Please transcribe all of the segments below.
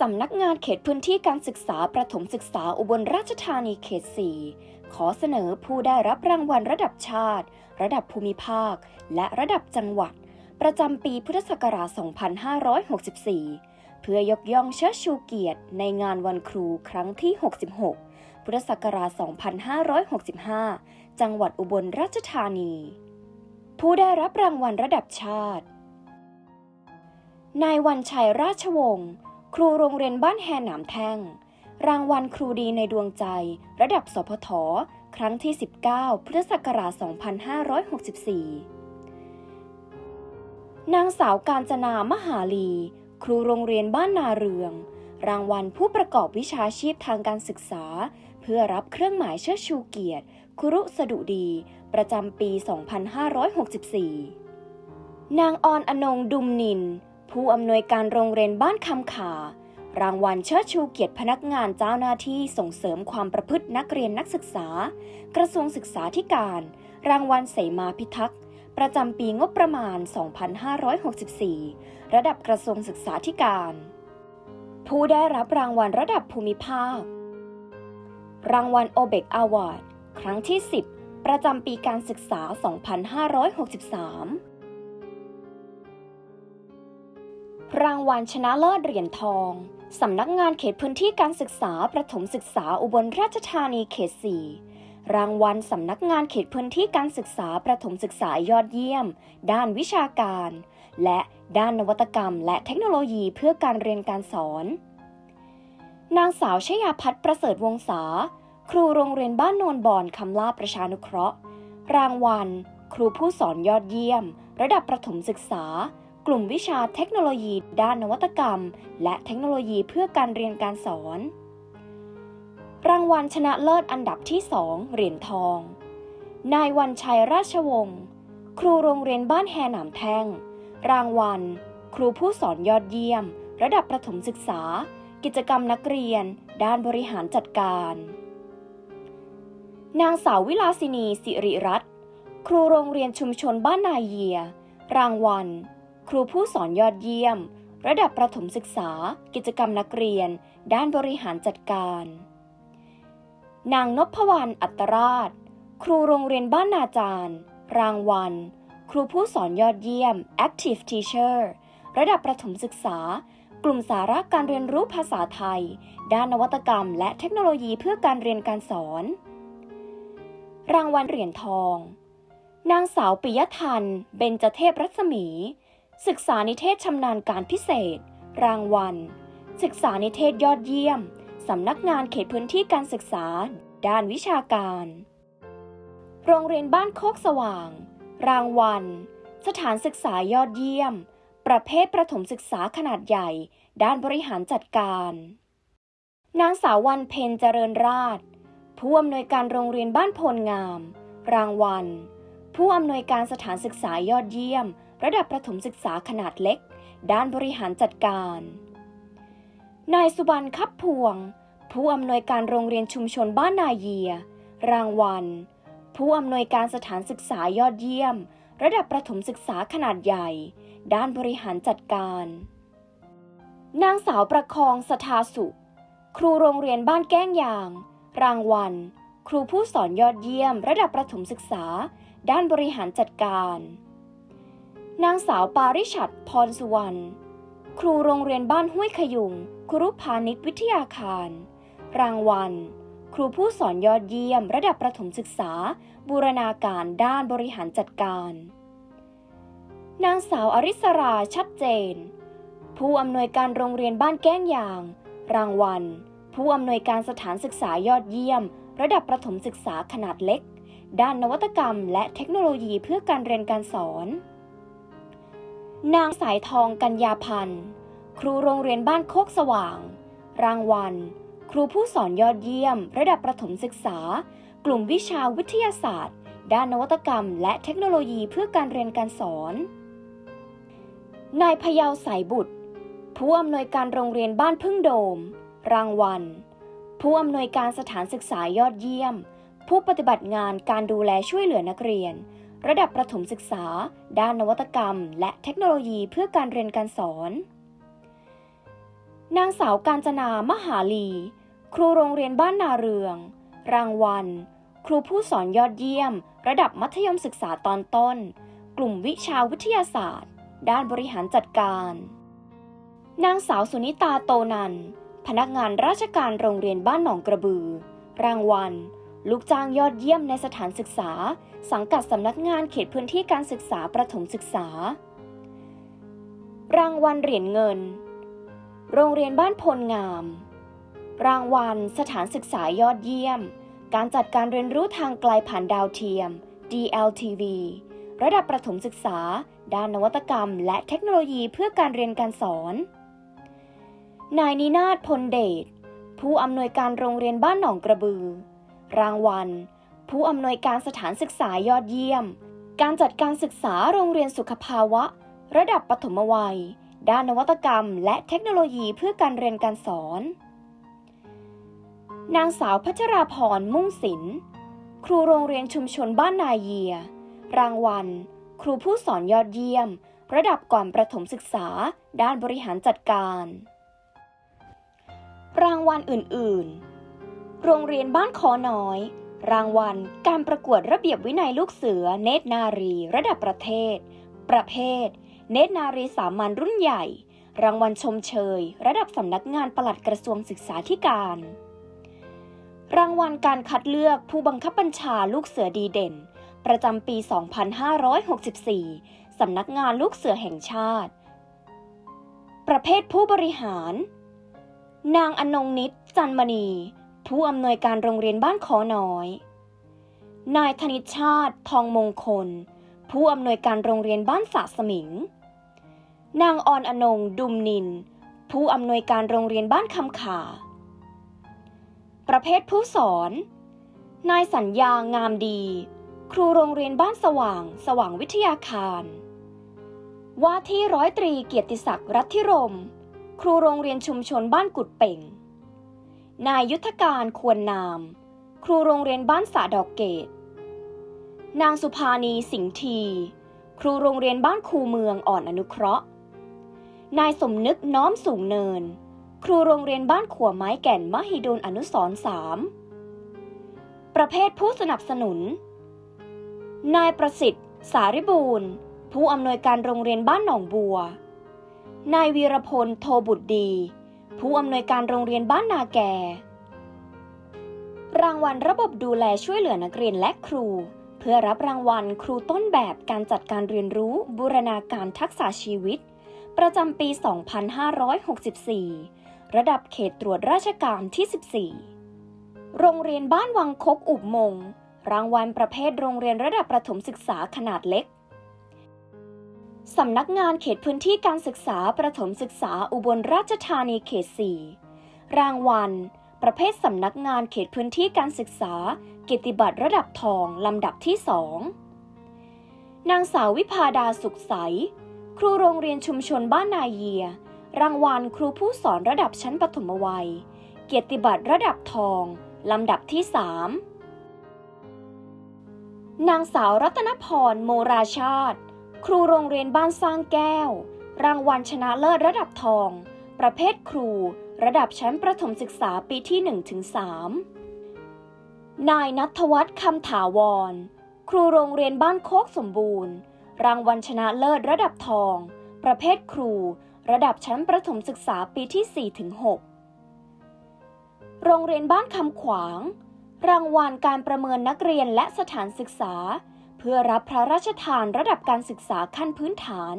สำนักงานเขตพื้นที่การศึกษาประถมศึกษาอุบลราชธานีเขต 4 ขอเสนอผู้ได้รับรางวัลระดับชาติ ระดับภูมิภาค และระดับจังหวัด ประจำปีพุทธศักราช 2564 เพื่อยกย่องเชิดชูเกียรติในงานวันครูครั้งที่ 66 พุทธศักราช 2565 จังหวัดอุบลราชธานี ผู้ได้รับรางวัลระดับชาติ นายวันชัยราชวงศ์ ครูโรงเรียนบ้านแฮหนามแท่ง รางวัลครูดีในดวงใจ ระดับสพทครั้งที่ 19 พุทธศักราช 2564 นางสาวการจนามหาลี ครูโรงเรียนบ้านนาเรือง รางวัลผู้ประกอบวิชาชีพทางการศึกษา เพื่อรับเครื่องหมายเชิดชูเกียรติ ครุสดุดี ประจำปี 2564 นางออนอนงดุมนิน ผู้อำนวยการโรงเรียนบ้านคำขารางวัลเชิดชูเกียรติพนักงานเจ้าหน้าที่ส่งเสริมความประพฤตินักเรียนนักศึกษา กระทรวงศึกษาธิการ รางวัลเสมาพิทักษ์ ประจำปีงบประมาณ 2564 ระดับกระทรวงศึกษาธิการ ผู้ได้รับรางวัลระดับภูมิภาค รางวัลโอเบกอาวาร์ดครั้งที่ 10 ประจำปีการศึกษา 2563 รางวัลชนะเลิศเหรียญทอง สำนักงานเขตพื้นที่การศึกษาประถมศึกษาอุบลราชธานีเขต 4 รางวัลสำนักงานเขตพื้นที่การศึกษาประถมศึกษายอดเยี่ยม ด้านวิชาการ และด้านนวัตกรรม และเทคโนโลยีเพื่อการเรียนการสอน นางสาวชยาพัฒน์ประเสริฐวงศาครูโรงเรียนบ้านโนนบอนคำลาประชานุเคราะห์ รางวัล ครูผู้สอนยอดเยี่ยม ระดับประถมศึกษา กลุ่มวิชาเทคโนโลยีด้านนวัตกรรม และเทคโนโลยีเพื่อการเรียนการสอน รางวัลชนะเลิศอันดับที่ 2 เหรียญทอง นายวันชัยราชวงศ์ ครูโรงเรียนบ้านแฮหนามแท่ง รางวัล ครูผู้สอนยอดเยี่ยม ระดับประถมศึกษา กิจกรรมนักเรียน ด้านบริหารจัดการ นางสาววิลาสินีสิริรัตน์ ครูโรงเรียนชุมชนบ้านนายเยีย รางวัล ครูผู้สอนยอดเยี่ยม ระดับประถมศึกษา กิจกรรมนักเรียน ด้านบริหารจัดการ นางนพวรรณอัตราช ครูโรงเรียนบ้านนาจาร์รางวัล ครูผู้สอนยอดเยี่ยม Active Teacher ระดับประถมศึกษา กลุ่มสาระการเรียนรู้ภาษาไทย ด้านนวัตกรรม และเทคโนโลยีเพื่อการเรียนการสอน รางวัลเหรียญทอง นางสาวปิยทัน เบญจเทพรัศมี ศึกษานิเทศชำนาญการพิเศษ รางวัล ศึกษานิเทศยอดเยี่ยม สำนักงานเขตพื้นที่การศึกษา ด้านวิชาการ โรงเรียนบ้านโคกสว่าง รางวัล สถานศึกษายอดเยี่ยม ประเภทประถมศึกษาขนาดใหญ่ ด้านบริหารจัดการ นางสาววันเพ็ญเจริญราชผู้อำนวยการโรงเรียนบ้านโพลงาม รางวัล ผู้อำนวยการสถานศึกษายอดเยี่ยม ระดับประถมศึกษาขนาดเล็ก ด้านบริหารจัดการ นายสุบรรณคับพวง ผู้อำนวยการโรงเรียนชุมชนบ้านนาเยีย รางวัล ผู้อำนวยการสถานศึกษายอดเยี่ยม ระดับประถมศึกษาขนาดใหญ่ ด้านบริหารจัดการ นางสาวประคองสทาสุครูโรงเรียนบ้านแก้งยาง รางวัล ครูผู้สอนยอดเยี่ยม ระดับประถมศึกษา ด้านบริหารจัดการ นางสาวปาริชัดพรสุวรรณ ครูโรงเรียนบ้านห้วยขยุง ครุพาณิชย์วิทยาคาร รางวัล ครูผู้สอนยอดเยี่ยม ระดับประถมศึกษา บูรณาการด้านบริหารจัดการ นางสาวอริสราชัดเจน ผู้อำนวยการโรงเรียนบ้านแก้งยาง รางวัล ผู้อำนวยการสถานศึกษายอดเยี่ยม ระดับประถมศึกษาขนาดเล็ก ด้านนวัตกรรม และเทคโนโลยีเพื่อการเรียนการสอน นางสายทองกัญญาพันธ์ ครูโรงเรียนบ้านโคกสว่าง รางวัล ครูผู้สอนยอดเยี่ยม ระดับประถมศึกษา กลุ่มวิชาวิทยาศาสตร์ ด้านนวัตกรรม และเทคโนโลยีเพื่อการเรียนการสอน นายพยาวสายบุตร ผู้อำนวยการโรงเรียนบ้านพึ่งโดม รางวัล ผู้อำนวยการสถานศึกษายอดเยี่ยม ผู้ปฏิบัติงานการดูแลช่วยเหลือนักเรียน ระดับประถมศึกษา ด้านนวัตกรรม และเทคโนโลยีเพื่อการเรียนการสอน นางสาวกาญจนามหาลี ครูโรงเรียนบ้านนาเรือง รางวัล ครูผู้สอนยอดเยี่ยม ระดับมัธยมศึกษาตอนต้น กลุ่มวิชาวิทยาศาสตร์ ด้านบริหารจัดการ นางสาวสุนิตาโตนัน พนักงานราชการโรงเรียนบ้านหนองกระบือ รางวัล ลูกจ้างยอดเยี่ยมในสถานศึกษา สังกัดสำนักงานเขตพื้นที่การศึกษาประถมศึกษา รางวัลเหรียญเงิน โรงเรียนบ้านพลงาม รางวัลสถานศึกษายอดเยี่ยม การจัดการเรียนรู้ทางไกลผ่านดาวเทียม DLTV ระดับประถมศึกษา ด้านนวัตกรรม และเทคโนโลยีเพื่อการเรียนการสอน นายนินาถพลเดช ผู้อำนวยการโรงเรียนบ้านหนองกระบือ รางวัล ผู้อำนวยการสถานศึกษายอดเยี่ยม การจัดการศึกษาโรงเรียนสุขภาวะ ระดับปฐมวัย ด้านนวัตกรรม และเทคโนโลยีเพื่อการเรียนการสอน นางสาวพัชราพรมุ่งศิลป์ครูโรงเรียนชุมชนบ้านนาเยีย รางวัล ครูผู้สอนยอดเยี่ยม ระดับก่อนประถมศึกษา ด้านบริหารจัดการ รางวัลอื่น ๆ โรงเรียนบ้านคอน้อย รางวัล การประกวดระเบียบวินัยลูกเสือ เนตรนารี ระดับประเทศ ประเภท เนตรนารีสามัญรุ่นใหญ่ รางวัลชมเชย ระดับสำนักงานปลัดกระทรวงศึกษาธิการ รางวัลการคัดเลือกผู้บังคับบัญชาลูกเสือดีเด่น ประจำปี 2564 สำนักงานลูกเสือแห่งชาติ ประเภทผู้บริหาร นางอนงนิตจันมณี ผู้อำนวยการโรงเรียนบ้านขอน้อย นายธนิชชาติ ทองมงคล ผู้อำนวยการโรงเรียนบ้านสะสมิง นางออนอนงดุมนิน ผู้อำนวยการโรงเรียนบ้านคำขา ประเภทผู้สอน นายสัญญางามดี ครูโรงเรียนบ้านสว่าง สว่างวิทยาคาร ว่าที่ร้อยตรีเกียรติศักดิ์รัตทิรม ครูโรงเรียนชุมชนบ้านกุดเป่ง นายยุทธการควรนาม ครูโรงเรียนบ้านสาดอกเกต นางสุภานีสิงห์ที ครูโรงเรียนบ้านคูเมืองอ่อนอนุเคราะห์ นายสมนึกน้อมสูงเนิน ครูโรงเรียนบ้านขัวไม้แก่นมหิดลอนุสรสามประเภทผู้สนับสนุน นายประสิทธิ์ สาริบูรณ์ ผู้อำนวยการโรงเรียนบ้านหนองบัว นายวีรพลโทบุตรดี ผู้อำนวยการโรงเรียนบ้านนาแกรางวัลระบบดูแลช่วยเหลือนักเรียนและครู เพื่อรับรางวัลครูต้นแบบการจัดการเรียนรู้บูรณาการทักษะชีวิต ประจำปี 2564 ระดับเขตตรวจราชการที่ 14 โรงเรียนบ้านวังคกอุบมง รางวัลประเภทโรงเรียนระดับประถมศึกษาขนาดเล็ก สำนักงานเขตพื้นที่การศึกษาประถมศึกษาอุบลราชธานีเขต 4 รางวัล ประเภทสำนักงานเขตพื้นที่การศึกษาเกียรติบัตรระดับทองลำดับที่2นางสาววิพาดาสุขใส ครูโรงเรียนชุมชนบ้านนาเยีย รางวัลครูผู้สอนระดับชั้นปฐมวัย เกียรติบัตรระดับทองลำดับที่3นางสาวรัตนพรโมราชาติ ครูโรงเรียนบ้านสร้างแก้ว รางวัลชนะเลิศระดับทอง ประเภทครู ระดับชั้นประถมศึกษาปีที่ 1-3 นายนัทวัฒน์คำถาวร ครูโรงเรียนบ้านโคกสมบูรณ์ รางวัลชนะเลิศระดับทอง ประเภทครู ระดับชั้นประถมศึกษาปีที่ 4-6 โรงเรียนบ้านคำขวาง รางวัลการประเมินนักเรียนและสถานศึกษา พื่อรับพระราชทานระดับการศึกษาขั้นพื้นฐาน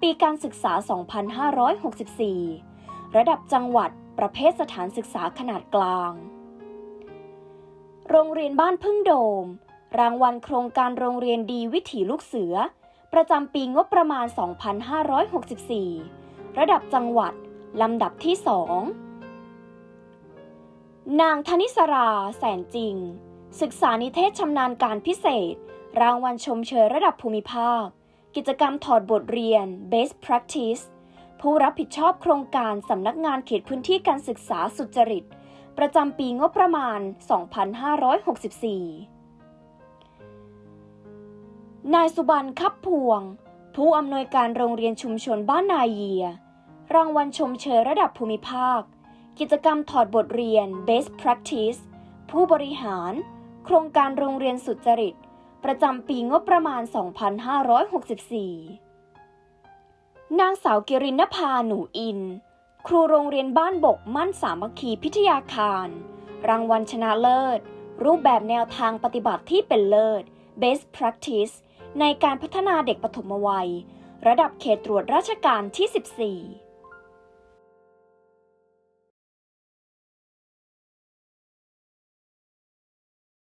ปีการศึกษา 2564 ระดับจังหวัดประเภทสถานศึกษาขนาดกลาง โรงเรียนบ้านพึ่งโดม รางวัลโครงการโรงเรียนดีวิถีลูกเสือ ประจำปีงบประมาณ 2564 ระดับจังหวัดลำดับที่ 2 นางธนิสรา แสนจริง ศึกษานิเทศชำนาญการพิเศษ รางวัลชมเชยระดับภูมิภาค กิจกรรมถอดบทเรียน Best Practice ผู้รับผิดชอบโครงการสำนักงานเขตพื้นที่การศึกษาสุจริต ประจำปีงบประมาณ 2564 นายสุบันคับพวง ผู้อำนวยการโรงเรียนชุมชนบ้านนาเยีย รางวัลชมเชยระดับภูมิภาค กิจกรรมถอดบทเรียน Best Practice ผู้บริหาร โครงการโรงเรียนสุจริต ประจำปีงบประมาณ 2564 นางสาวกิรินภาหนูอิน ครูโรงเรียนบ้านบกมั่นสามัคคีพิทยาคาร รางวัลชนะเลิศ รูปแบบแนวทางปฏิบัติที่เป็นเลิศ Best Practice ในการพัฒนาเด็กปฐมวัย ระดับเขตตรวจราชการที่ 14